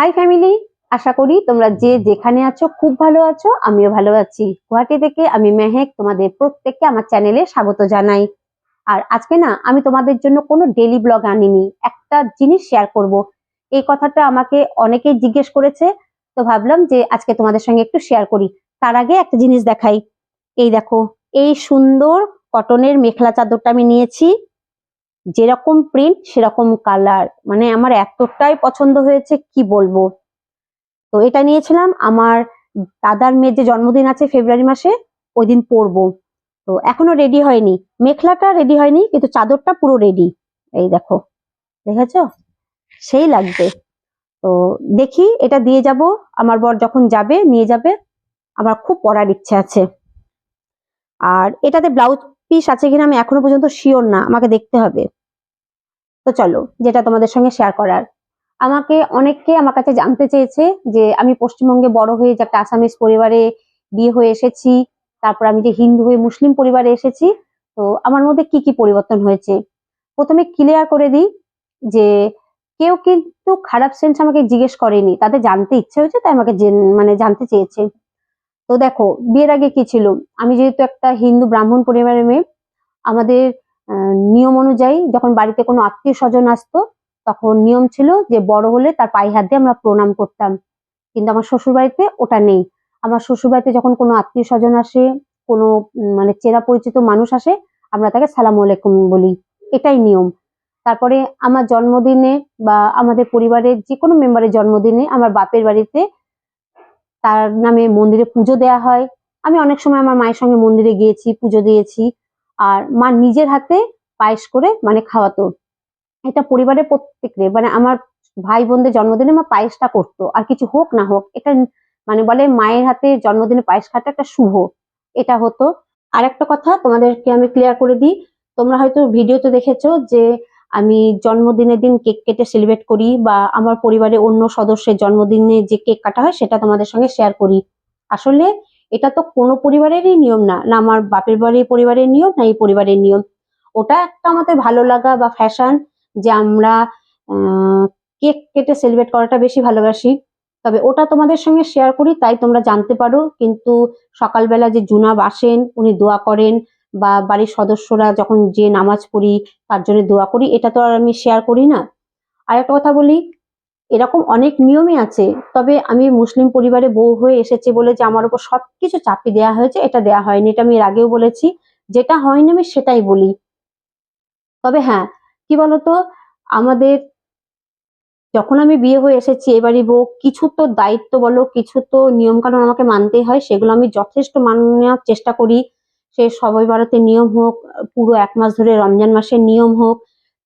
High family আশা করি তোমরা যে যেখানে আছো খুব ভালো আছো, আমিও ভালো আছি। গুয়াহাটি থেকে আমি মেহেক, তোমাদের প্রত্যেককে আমার চ্যানেলে স্বাগত জানাই। আর আজকে না, আমি তোমাদের জন্য কোনো ডেলি ব্লগ আনিনি, একটা জিনিস শেয়ার করব। এই কথাটা আমাকে অনেকেই জিজ্ঞেস করেছে, তো ভাবলাম যে আজকে তোমাদের সঙ্গে একটু শেয়ার করি। তার আগে একটা জিনিস দেখাই। এই দেখো, এই সুন্দর কটনের মেখলা চাদরটা আমি নিয়েছি। যেরকম প্রিন্ট সেরকম কালার মানে আমার এতটাই পছন্দ হয়েছে, কি বলব? তো এটা নিয়েছিলাম। আমার দাদার মেয়ের যে জন্মদিন আছে ফেব্রুয়ারি মাসে, ওই দিন পরবো। তো এখনও রেডি হয়নি। মেখলাটা রেডি হয়নি, কিন্তু চাদরটা পুরো রেডি এই দেখো, দেখেছ? সেই লাগবে। তো দেখি, এটা দিয়ে যাব। আমার বর যখন যাবে, নিয়ে যাবে। আমার খুব পরার ইচ্ছে আছে। আর এটাতে ব্লাউজ পিস আছে কিনা আমি এখনও পর্যন্ত শিওর না, আমাকে দেখতে হবে। তো চলো, যেটা তোমাদের সঙ্গে শেয়ার করার। আমাকে অনেককে আমার কাছে জানতে চেয়েছে যে আমি পশ্চিমবঙ্গে বড় হয়ে যে একটা আসামিস পরিবারে বিয়ে হয়ে এসেছি, তারপর আমি যে হিন্দু হয়ে মুসলিম পরিবারে এসেছি, তো আমার মধ্যে কি কি পরিবর্তন হয়েছে? প্রথমে ক্লিয়ার করে দিই যে কেউ কিন্তু খারাপ সেন্স আমাকে জিজ্ঞেস করেনি, তাদের জানতে ইচ্ছে হয়েছে, তাই আমাকে মানে জানতে চেয়েছে। তো দেখো, বিয়ের আগে কি ছিল? আমি যেহেতু একটা হিন্দু ব্রাহ্মণ পরিবারের মেয়ে, আমাদের নিয়ম অনুযায়ী যখন বাড়িতে কোনো আত্মীয় স্বজন আসতো, তখন নিয়ম ছিল যে বড় হলে তার পায়ে হাত দিয়ে আমরা প্রণাম করতাম। কিন্তু আমার শ্বশুর বাড়িতে ওটা নেই। আমার শ্বশুর বাড়িতে যখন কোনো আত্মীয় স্বজন আসে, কোনো মানে চেনা পরিচিত মানুষ আসে, আমরা তাকে সালাম আলাইকুম বলি। এটাই নিয়ম। তারপরে আমার জন্মদিনে বা আমাদের পরিবারের যে কোনো মেম্বারের জন্মদিনে আমার বাপের বাড়িতে তার নামে মন্দিরে পুজো দেয়া হয়। আমি অনেক সময় আমার মায়ের সঙ্গে মন্দিরে গিয়েছি, পুজো দিয়েছি। আর মা নিজের হাতে পায়েস করে মানে খাওয়াতো। এটা পরিবারের প্রত্যেকরে মানে আমার ভাই বোনদের জন্মদিনে মা পায়েসটা করতো। আর কিছু হোক না হোক, এটা মানে বলে মায়ের হাতে জন্মদিনে পায়েস খাওয়াটা একটা শুভ। এটা হতো। আর একটা কথা তোমাদেরকে আমি ক্লিয়ার করে দিই, তোমরা হয়তো ভিডিওতে দেখেছ যে আমি জন্মদিনের দিন কেক কেটে সেলিব্রেট করি বা আমার পরিবারের অন্য সদস্যের জন্মদিনে যে কেক কাটা হয় সেটা তোমাদের সঙ্গে শেয়ার করি। আসলে এটা তো কোনো পরিবারেরই নিয়ম না না আমার বাপের বাড়ির পরিবারের নিয়ম, না এই পরিবারের নিয়ম। ওটা একটা আমাদের ভালো লাগা বা ফ্যাশন যে আমরা কেক কেটে সেলিব্রেট করাটা বেশি ভালোবাসি। তবে ওটা তোমাদের সঙ্গে শেয়ার করি, তাই তোমরা জানতে পারো। কিন্তু সকালবেলা যে জুনাব আসেন, উনি দোয়া করেন বা বাড়ির সদস্যরা যখন যে নামাজ পড়ি, তার জন্য দোয়া করি, এটা তো আর আমি শেয়ার করি না। আর একটা কথা বলি, এরকম অনেক নিয়মই আছে, তবে আমি মুসলিম পরিবারে বউ হয়ে এসেছি বলে যে আমার উপর সবকিছু চাপিয়ে দেওয়া হয়েছে, এটা দেওয়া হয়নি, এটা আমি এর আগেও বলেছি, যেটা হয়নি আমি সেটাই বলি। তবে হ্যাঁ কি বলতো, আমাদের যখন আমি বিয়ে হয়ে এসেছি এবারই বউ, কিছু তো দায়িত্ব বলো, কিছু তো নিয়ম কানুন আমাকে মানতেই হয়, সেগুলো আমি যথেষ্ট মানার চেষ্টা করি। সে সবাই ভারতের নিয়ম হোক, পুরো এক মাস ধরে রমজান মাসের নিয়ম হোক,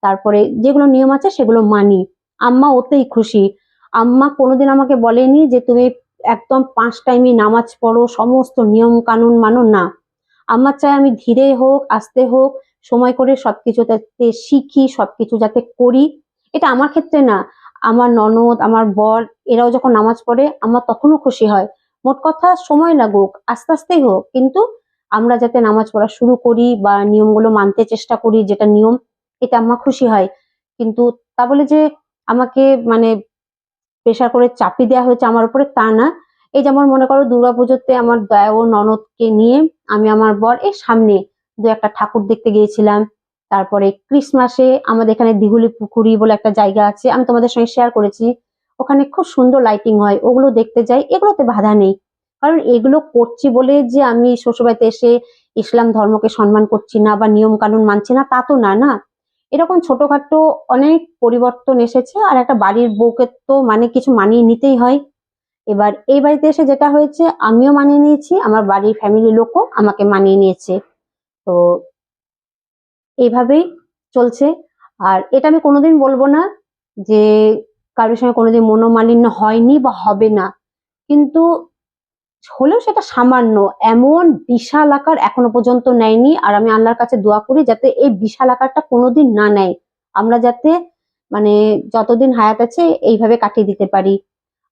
তারপরে যেগুলো নিয়ম আছে সেগুলো মানি। আম্মা ওতেই খুশি। আম্মা কোনোদিন আমাকে বলেনি যে তুমি একদম পাঁচ টাইমই নামাজ পড়ো, সমস্ত নিয়ম কানুন মানো, না। আম্মা চায় আমি ধীরে হোক, আস্তে হোক, সময় করে সবকিছু যাতে শিখি, সবকিছু যাতে করি। এটা আমার ক্ষেত্রে না। আমার ননদ, আমার বর, এরাও যখন নামাজ পড়ে আমার তখনও খুশি হয়। মোট কথা সময় লাগুক, আস্তে আস্তেই হোক। কিন্তু আমরা যাতে নামাজ পড়া শুরু করি বা নিয়মগুলো মানতে চেষ্টা করি, যেটা নিয়ম এটা আম্মা খুশি হয়। কিন্তু তা বলে যে আমাকে মানে প্রেশার করে চাপিয়ে দেওয়া হয়েছে আমার উপরে তা না। এই যেমন মনে করো দুর্গাপুজোতে আমার দয়া ও ননদকে নিয়ে আমি আমার বর এর সামনে দু একটা ঠাকুর দেখতে গিয়েছিলাম। তারপরে ক্রিসমাসে আমাদের এখানে দিঘুলি পুকুরি বলে একটা জায়গা আছে, আমি তোমাদের সঙ্গে শেয়ার করেছি। ওখানে খুব সুন্দর লাইটিং হয়, ওগুলো দেখতে যাই, এগুলোতে বাধা নেই। কারণ এগুলো করছি বলে যে আমি শ্বশুরবাড়িতে এসে ইসলাম ধর্মকে সম্মান করছি না বা নিয়ম কানুন মানছি না, তা তো না না। এরকম ছোটখাটো অনেক পরিবর্তন এসেছে আর একটা বাড়ির বউকে তো মানে কিছু মানিয়ে নিতেই হয়। এবার এই বাড়িতে এসে যেটা হয়েছে, আমিও মানিয়ে নিয়েছি, আমার বাড়ির ফ্যামিলির লোকও আমাকে মানিয়ে নিয়েছে। তো এইভাবেই চলছে। আর এটা আমি কোনোদিন বলব না যে কারোর সঙ্গে কোনোদিন মনোমালিন্য হয়নি বা হবে না। কিন্তু হলেও সেটা সামান্য, এমন বিশাল আকার এখনও পর্যন্ত নেয়নি। আর আমি আল্লাহর কাছে দোয়া করি যাতে এই বিশাল আকারটা কোনোদিন না নেয়। আমরা যাতে মানে যতদিন হায়াত আছে, এইভাবে কাটিয়ে দিতে পারি।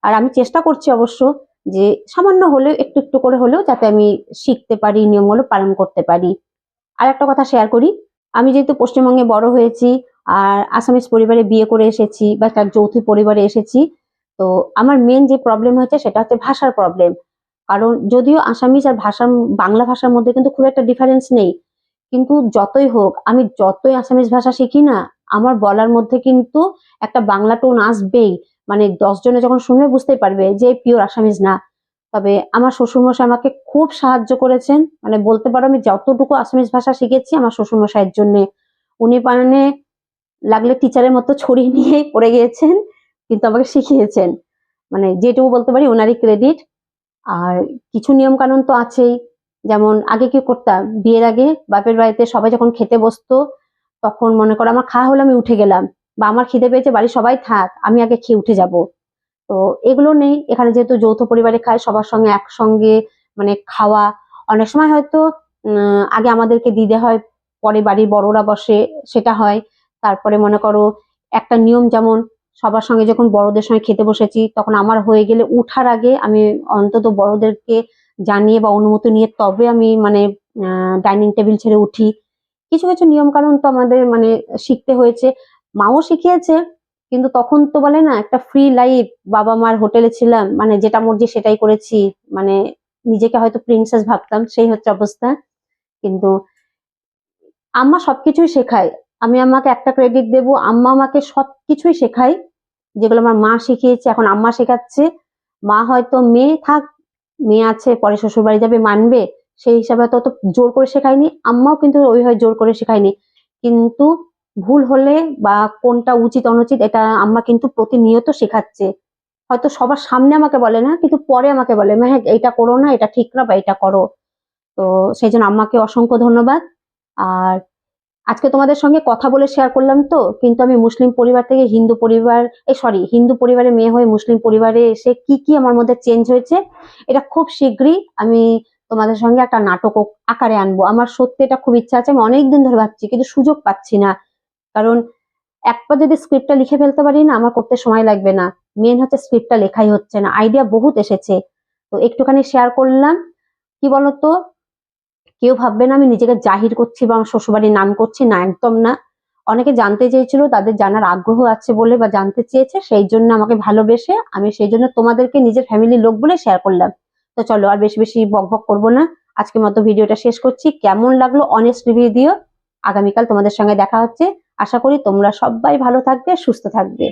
আর আমি চেষ্টা করছি অবশ্য যে সামান্য হলেও, একটু একটু করে হলেও যাতে আমি শিখতে পারি, নিয়মগুলো পালন করতে পারি। আর একটা কথা শেয়ার করি, আমি যেহেতু পশ্চিমবঙ্গে বড় হয়েছি, আর আসামিস পরিবারে বিয়ে করে এসেছি, বা তার যৌথ পরিবারে এসেছি, তো আমার মেন যে প্রবলেম হয়েছে, সেটা হচ্ছে ভাষার প্রবলেম কারণ যদিও আসামিজ আর ভাষা বাংলা ভাষার মধ্যে কিন্তু খুব একটা ডিফারেন্স নেই। কিন্তু যতই হোক, আমি যতই আসামিজ ভাষা শিখি না, আমার বলার মধ্যে কিন্তু একটা বাংলা টোন আসবেই। মানে দশ জনে যখন শুনবে বুঝতেই পারবে যে পিওর আসামিজ না। তবে আমার শ্বশুরমশাই আমাকে খুব সাহায্য করেছেন। মানে বলতে পারো আমি যতটুকু আসামিজ ভাষা শিখেছি আমার শ্বশুরমশাইয়ের জন্য। উনি মানে লাগলে টিচারের মতো ছড়িয়ে নিয়েই পড়ে গিয়েছেন, কিন্তু আমাকে শিখিয়েছেন। মানে যেটুকু বলতে পারি ওনারই ক্রেডিট আর কিছু নিয়ম কানুন তো আছেই। যেমন আগে কি করতাম? বিয়ের আগে বাপের বাড়িতে সবাই যখন খেতে বসতো, তখন মনে করো আমার খাওয়া হলো আমি উঠে গেলাম বা আমার খিদে পেয়েছে বাড়ির সবাই থাক, আমি আগে খেয়ে উঠে যাব। তো এগুলো নেই। এখানে যেহেতু যৌথ পরিবারে খায়, সবার সঙ্গে একসঙ্গে মানে খাওয়া। অনেক সময় হয়তো আগে আমাদেরকে দিতে হয়, পরে বাড়ির বড়রা বসে সেটা হয়। তারপরে মনে করো একটা নিয়ম যেমন সবার সঙ্গে যখন বড়দের সঙ্গে খেতে বসেছি, তখন আমার হয়ে গেলে উঠার আগে আমি অন্তত বড়দেরকে জানিয়ে বা অনুমতি নিয়ে তবে আমি মানে ডাইনিং টেবিল ছেড়ে উঠি। কিছু কিছু নিয়ম কানুন তো আমাদের মানে শিখতে হয়েছে। মাও শিখিয়েছে, কিন্তু তখন তো বলে না, একটা ফ্রি লাইফ বাবা মার হোটেলে ছিলাম মানে যেটা মর্জি সেটাই করেছি। মানে নিজেকে হয়তো প্রিন্সেস ভাবতাম, সেই হচ্ছে অবস্থা। কিন্তু আম্মা সবকিছুই শেখায়। আমি আমাকে একটা ক্রেডিট দেব, আম্মা আমাকে সব কিছুই শেখাই যেগুলো আমার মা শিখিয়েছে, এখন আম্মা শেখাচ্ছে। মা হয়তো মেয়ে থাক, মেয়ে আছে, পরে শ্বশুর বাড়ি যাবে, মানবে, সেই হিসাবে তো অত জোর করে শেখায়নি। আম্মাও কিন্তু ওইভাবে জোর করে শেখায়নি। কিন্তু ভুল হলে বা কোনটা উচিত, অনুচিত, এটা আম্মা কিন্তু প্রতিনিয়ত শেখাচ্ছে। হয়তো সবার সামনে আমাকে বলে না, কিন্তু পরে আমাকে বলে মেহেক এইটা করো না, এটা ঠিক না বা এটা করো। তো সেই জন্য আম্মাকে অসংখ্য ধন্যবাদ। আর আজকে তোমাদের সঙ্গে কথা বলে শেয়ার করলাম তো, কিন্তু আমি মুসলিম পরিবার থেকে হিন্দু পরিবার এই সরি হিন্দু পরিবারে মেয়ে হয়ে মুসলিম পরিবারে এসে কি কি আমার মধ্যে চেঞ্জ হয়েছে, এটা খুব শীঘ্রই আমি তোমাদের সঙ্গে একটা নাটক আকারে আনব। আমার সত্যি এটা খুব ইচ্ছা আছে, আমি অনেকদিন ধরে ভাবছি, কিন্তু সুযোগ পাচ্ছি না। কারণ একবার যদি স্ক্রিপ্টটা লিখে ফেলতে পারি না, আমার করতে সময় লাগবে না। মেন হচ্ছে স্ক্রিপ্টটা লেখাই হচ্ছে না। আইডিয়া বহুত এসেছে। তো একটুখানি শেয়ার করলাম। কি বলতো? কেউ ভাববে না আমি নিজেকে জাহির করছি বা আমার শ্বশুরবাড়ির নাম করছি, না একদম না। অনেকে জানতে চেয়েছিল, তাদের জানার আগ্রহ আছে বলে বা জানতে চেয়েছে, সেই জন্য আমাকে ভালোবেসে আমি সেই জন্য তোমাদেরকে নিজের ফ্যামিলির লোক বলে শেয়ার করলাম। তো চলো আর বেশি বেশি বক বক করব না। আজকের মতো ভিডিওটা শেষ করছি। কেমন লাগল অনেস্ট রিভিউ দিও। আগামীকাল তোমাদের সঙ্গে দেখা হচ্ছে। আশা করি তোমরা সবাই ভালো থাকবে, সুস্থ থাকবে।